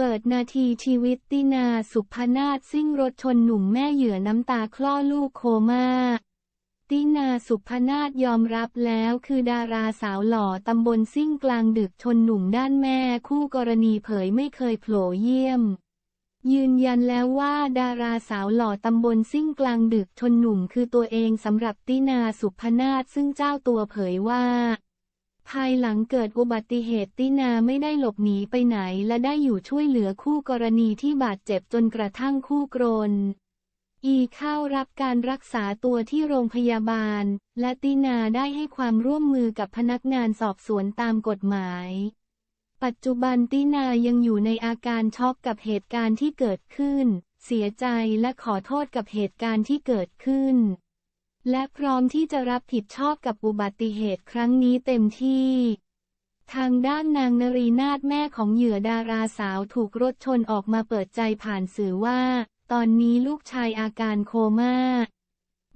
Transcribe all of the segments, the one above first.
เปิดนาทีชีวิตตินาสุภนาถซิ่งรถชนหนุ่มแม่เหยื่อน้ำตาคลอลูกโคม่าตินาสุภนาถยอมรับแล้วคือดาราสาวหล่อตำบลซิ่งกลางดึกชนหนุ่มด้านแม่คู่กรณีเผยไม่เคยโผล่เยี่ยม ยืนยันแล้วว่าดาราสาวหล่อตำบลซิ่งกลางดึกชนหนุ่มคือตัวเองสำหรับตินาสุภนาถซึ่งเจ้าตัวเผยว่า ภายหลังเกิดอุบัติเหตุตินาไม่ได้หลบหนีไปไหนและได้อยู่ช่วยเหลือคู่กรณีที่บาดเจ็บจนกระทั่งคู่กรน อีเข้ารับการรักษาตัวที่โรงพยาบาล และตินาได้ให้ความร่วมมือกับพนักงานสอบสวนตามกฎหมาย ปัจจุบันตินายังอยู่ในอาการช็อกกับเหตุการณ์ที่เกิดขึ้น เสียใจและขอโทษกับเหตุการณ์ที่เกิดขึ้น และพร้อมที่จะรับผิดชอบกับอุบัติเหตุครั้งนี้เต็มที่ ทางด้านนางนรีนาถแม่ของเหยื่อดาราสาวถูกรถชนออกมาเปิดใจผ่านสื่อว่า ตอนนี้ลูกชายอาการโคม่า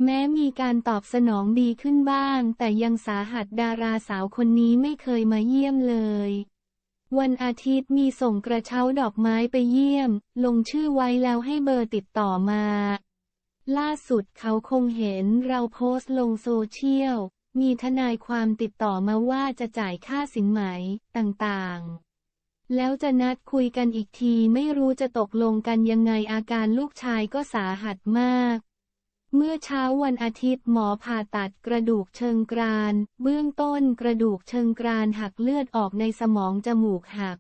แม้มีการตอบสนองดีขึ้นบ้าง แต่ยังสาหัสดาราสาวคนนี้ไม่เคยมาเยี่ยมเลยวันอาทิตย์มีส่งกระเช้าดอกไม้ไปเยี่ยม ลงชื่อไว้แล้วให้เบอร์ติดต่อมา ล่าสุดเขาคงเห็นเราโพสต์ลงโซเชียล มีทนายความติดต่อมาว่าจะจ่ายค่าสินไหมต่างๆ แล้วจะนัดคุยกันอีกทีไม่รู้จะตกลงกันยังไงอาการลูกชายก็สาหัสมาก เมื่อเช้าวันอาทิตย์หมอผ่าตัดกระดูกเชิงกราน เบื้องต้นกระดูกเชิงกรานหักเลือดออกในสมองจมูกหัก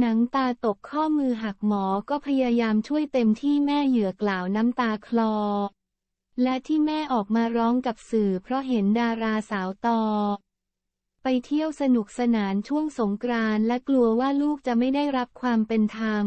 หนังตาตกข้อมือหักหมอก็พยายามช่วยเต็มที่แม่เหยื่อกล่าวน้ำตาคลอ และที่แม่ออกมาร้องกับสื่อเพราะเห็นดาราสาวตอ ไปเที่ยวสนุกสนานช่วงสงกรานต์และกลัวว่าลูกจะไม่ได้รับความเป็นธรรม